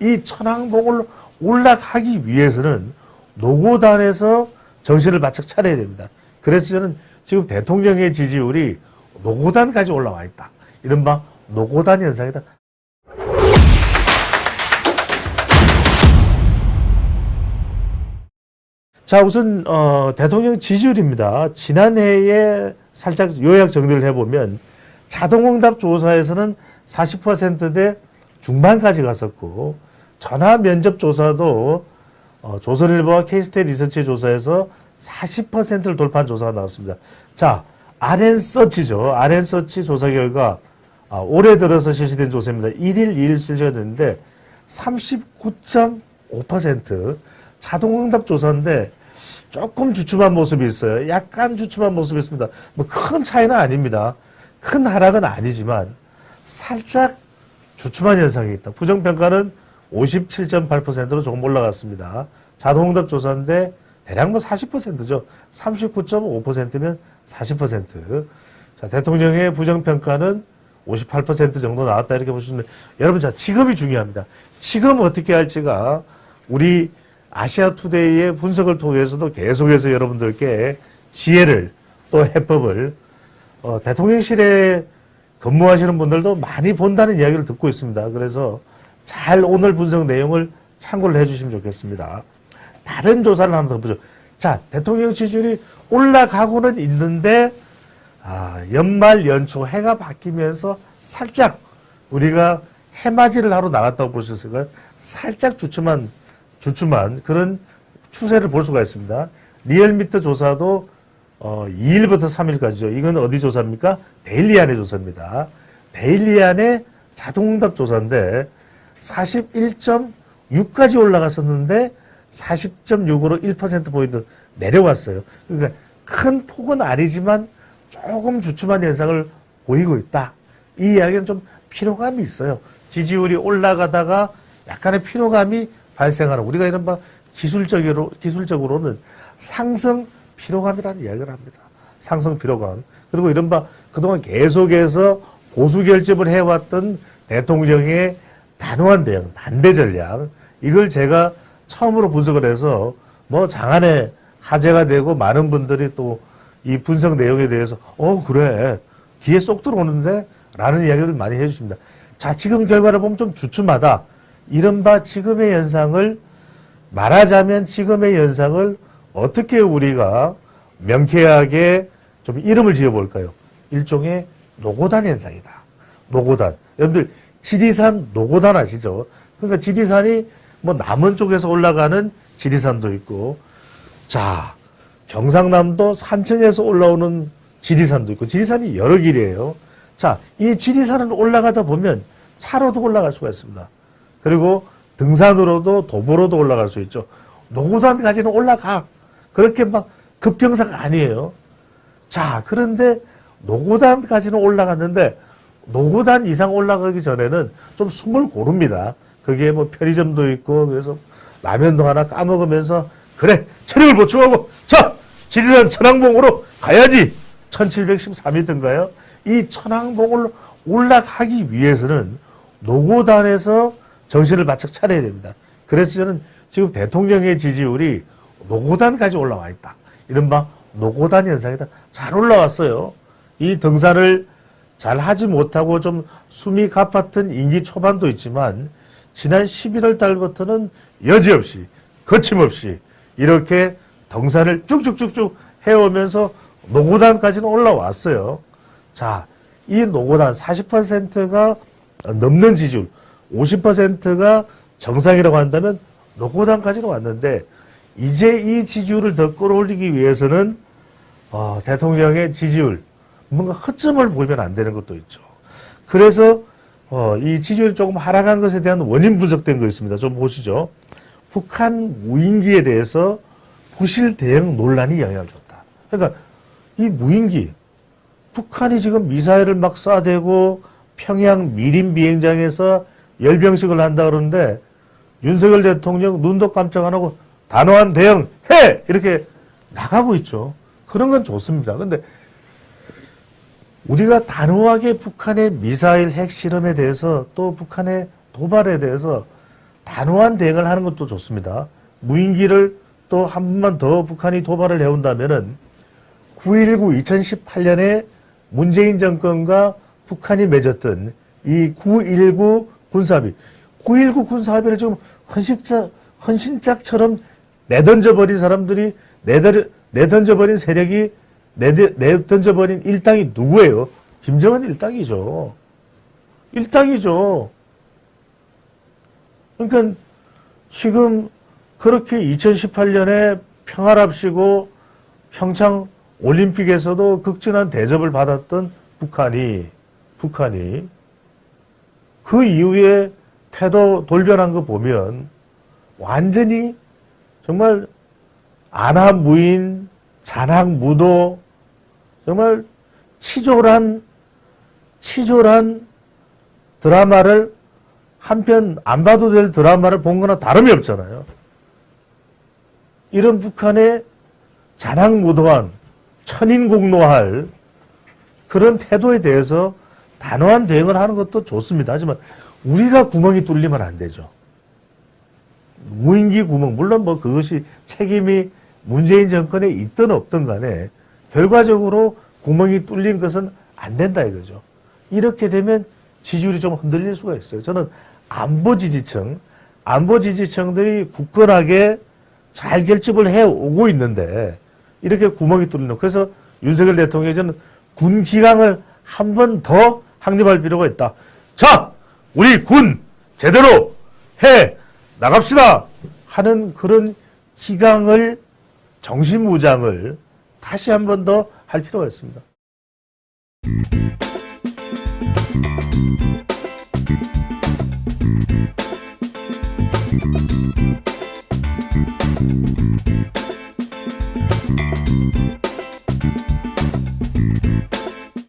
이 천왕봉을 올라가기 위해서는 노고단에서 정신을 바짝 차려야 됩니다. 그래서 저는 지금 대통령의 지지율이 노고단까지 올라와 있다. 이른바 노고단 현상이다. 자, 우선 어, 대통령 지지율입니다. 지난해에 살짝 요약 정리를 해보면 자동응답 조사에서는 40%대 중반까지 갔었고 전화 면접 조사도 어, 조선일보와 케이스테 리서치 조사에서 40%를 돌파한 조사가 나왔습니다. 자, RN서치죠. RN서치 조사 결과 아, 올해 들어서 실시된 조사입니다. 1일 2일 실시가 됐는데 39.5% 자동응답 조사인데 조금 주춤한 모습이 있어요. 약간 주춤한 모습이 있습니다. 뭐 큰 차이는 아닙니다. 큰 하락은 아니지만 살짝 주춤한 현상이 있다. 부정평가는 57.8%로 조금 올라갔습니다. 자동응답 조사인데 대략 뭐 40%죠. 39.5%면 40%. 자, 대통령의 부정평가는 58% 정도 나왔다 이렇게 보시면 여러분 자 지금이 중요합니다. 지금 어떻게 할지가 우리 아시아 투데이의 분석을 통해서도 계속해서 여러분들께 지혜를 또 해법을 어, 대통령실에 근무하시는 분들도 많이 본다는 이야기를 듣고 있습니다. 그래서 잘 오늘 분석 내용을 참고를 해주시면 좋겠습니다. 다른 조사를 하나 더 보죠. 자, 대통령 지지율이 올라가고는 있는데 아, 연말 연초 해가 바뀌면서 살짝 우리가 해맞이를 하러 나갔다고 보셨을까요? 살짝 주춤한 주춤한 그런 추세를 볼 수가 있습니다. 리얼미터 조사도 어, 2일부터 3일까지죠. 이건 어디 조사입니까? 데일리안의 조사입니다. 데일리안의 자동응답 조사인데 41.6까지 올라갔었는데 40.6으로 1%포인트 내려왔어요. 그러니까 큰 폭은 아니지만 조금 주춤한 현상을 보이고 있다. 이 이야기는 좀 피로감이 있어요. 지지율이 올라가다가 약간의 피로감이 발생하는 우리가 이른바 기술적으로 기술적으로는 상승 피로감이라는 이야기를 합니다. 상승 피로감. 그리고 이른바 그동안 계속해서 보수 결집을 해왔던 대통령의 단호한 대응, 단대 전략. 이걸 제가 처음으로 분석을 해서 뭐 장안에 화제가 되고 많은 분들이 또 이 분석 내용에 대해서 어 그래 귀에 쏙 들어오는데 라는 이야기를 많이 해주십니다. 자 지금 결과를 보면 좀 주춤하다. 이른바 지금의 현상을 말하자면 지금의 현상을 어떻게 우리가 명쾌하게 좀 이름을 지어볼까요? 일종의 노고단 현상이다. 노고단. 여러분들 지리산 노고단 아시죠? 그러니까 지리산이 뭐 남원 쪽에서 올라가는 지리산도 있고 자 경상남도 산청에서 올라오는 지리산도 있고 지리산이 여러 길이에요. 자, 이 지리산을 올라가다 보면 차로도 올라갈 수가 있습니다. 그리고 등산으로도 도보로도 올라갈 수 있죠. 노고단까지는 올라가. 그렇게 막 급경사가 아니에요. 자, 그런데 노고단까지는 올라갔는데 노고단 이상 올라가기 전에는 좀 숨을 고릅니다. 그게 뭐 편의점도 있고 그래서 라면도 하나 까먹으면서 그래 체력을 보충하고 자 지리산 천왕봉으로 가야지 1713m인가요? 이 천왕봉을 올라가기 위해서는 노고단에서 정신을 바짝 차려야 됩니다. 그래서 저는 지금 대통령의 지지율이 노고단까지 올라와 있다. 이른바 노고단 현상이다. 잘 올라왔어요. 이 등산을 잘 하지 못하고 좀 숨이 가팠던 임기 초반도 있지만 지난 11월 달부터는 여지없이 거침없이 이렇게 등산을 쭉쭉쭉쭉 해오면서 노고단까지는 올라왔어요. 자, 이 노고단 40%가 넘는 지지율, 50%가 정상이라고 한다면 노고단까지는 왔는데 이제 이 지지율을 더 끌어올리기 위해서는 어, 대통령의 지지율 뭔가 허점을 보이면 안 되는 것도 있죠. 그래서 어, 이 지지율이 조금 하락한 것에 대한 원인 분석된 거 있습니다. 좀 보시죠. 북한 무인기에 대해서 부실 대응 논란이 영향을 줬다. 그러니까 이 무인기 북한이 지금 미사일을 막 쏴대고 평양 미림 비행장에서 열병식을 한다 그러는데 윤석열 대통령 눈도 깜짝 안 하고 단호한 대응 해 이렇게 나가고 있죠. 그런 건 좋습니다. 근데 우리가 단호하게 북한의 미사일 핵 실험에 대해서 또 북한의 도발에 대해서 단호한 대응을 하는 것도 좋습니다. 무인기를 또 한 번만 더 북한이 도발을 해온다면은 9.19 2018년에 문재인 정권과 북한이 맺었던 이 9.19 군사합의, 9.19 군사합의를 지금 헌신자, 헌신짝처럼 내던져버린 사람들이, 내던져버린 세력이, 내대, 내던져버린 일당이 누구예요? 김정은 일당이죠. 일당이죠. 그러니까 지금 그렇게 2018년에 평화랍시고 평창 올림픽에서도 극진한 대접을 받았던 북한이 북한이 그 이후에 태도 돌변한 거 보면 완전히 정말 안하무인 잔학 무도 정말 치졸한 치졸한 드라마를 한편 안 봐도 될 드라마를 본 거나 다름이 없잖아요. 이런 북한의 잔악무도한 천인공노할 그런 태도에 대해서 단호한 대응을 하는 것도 좋습니다. 하지만 우리가 구멍이 뚫리면 안 되죠. 무인기 구멍, 물론 뭐 그것이 책임이 문재인 정권에 있든 없든 간에 결과적으로 구멍이 뚫린 것은 안 된다 이거죠. 이렇게 되면 지지율이 좀 흔들릴 수가 있어요. 저는 안보 지지층, 안보 지지층들이 굳건하게 잘 결집을 해 오고 있는데 이렇게 구멍이 뚫린다. 그래서 윤석열 대통령이 저는 군 기강을 한 번 더 확립할 필요가 있다. 자, 우리 군 제대로 해 나갑시다 하는 그런 기강을 정신무장을 다시 한 번 더 할 필요가 있습니다.